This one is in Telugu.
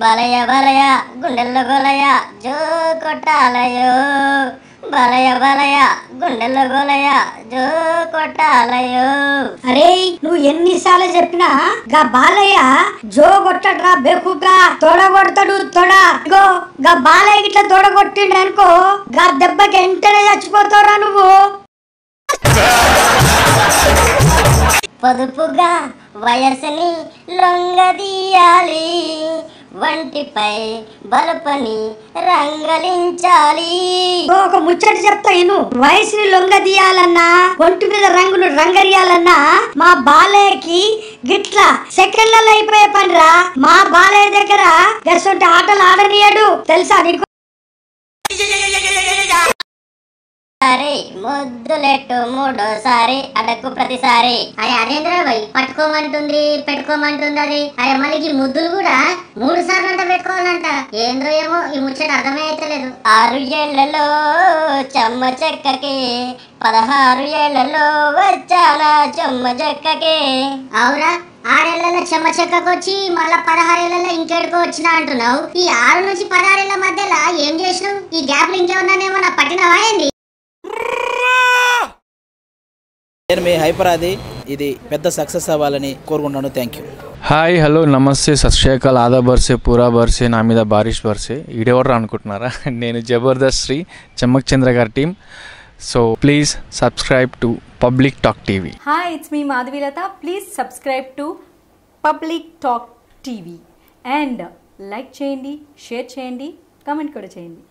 బలయ గుండెల్లో గొలయ జో కొట్టాలయో. బలయ బలయ గుండెల్లో గొలయ జో కొట్టాలయో. అరే నువ్వు ఎన్నిసార్లు చెప్పినా గా బాలయ్య జో కొట్టడ్రా బెక్కుగా తొడగొడతాడు తొడ. ఇగో గా బాలయ్య ఇట్లా తొడగొట్టిండు అనుకో గా దెబ్బకి వెంటనే చచ్చిపోతావురా నువ్వు. పొదుపుగా వయసుని లొంగదీయాలి. వంటిపై బలపని రంగలించాలి. ఒక ముచ్చట చెప్తా నేను వయసుని లొంగ తీయాలన్నా ఒంటి మీద రంగులు రంగరియాలన్నా మా బాలయ్యకి గిట్లా సెకండ్లలో అయిపోయే పనిరా. మా బాలయ్య దగ్గర గసంటి ఆటలు ఆడనీయడు. తెలుసా నీకు? ముద్దులెట్టు మూడోసారి అడకు ప్రతిసారి. అరే అదేంద్రా బై పట్టుకోమంటుంది పెట్టుకోమంటుంది అది. అరే మళ్ళీ ఈ ముద్దులు కూడా మూడు సార్లు అంట పెట్టుకోవాలంట. ఏంద్రో ఏమో ఈ ముచ్చట అర్థమే అయితలేదు ఆరు ఏళ్ళలో చెమ్మ చెక్కకి పదహారు ఏళ్ళలో వచ్చాలా చెమ్మ చెక్కకి. అవురా ఆరేళ్ళలో చెమ్మ చెక్కకొచ్చి మళ్ళా పదహారేళ్ళలో ఇంకెడుకో వచ్చిన అంటున్నావు. ఈ ఆరు నుంచి పదహారేళ్ళ మధ్యలో ఏం చేసినావు? ఈ గ్యాప్లు ఇంకేమన్నానేమో నా పట్టినవా ఏంది? నేను మీ హైపర్ అది ఇది పెద్ద సక్సెస్ అవ్వాలని కోరుకుంటున్నాను. Thank you. హాయ్ హలో నమస్తే. సత్శ్రీకాల్ ఆదా బర్సే పూరా బర్సే నా మీద బారిష్ బర్సే. ఈడెవరు అనుకుంటున్నారా? నేను జబర్దస్త్ శ్రీ చమ్మక్ చంద్ర గారి team. So please subscribe to Public Talk TV. Hi, it's me Madhavilata. Please subscribe to Public Talk TV and like చేయండి షేర్ చేయండి కామెంట్ కూడా చేయండి.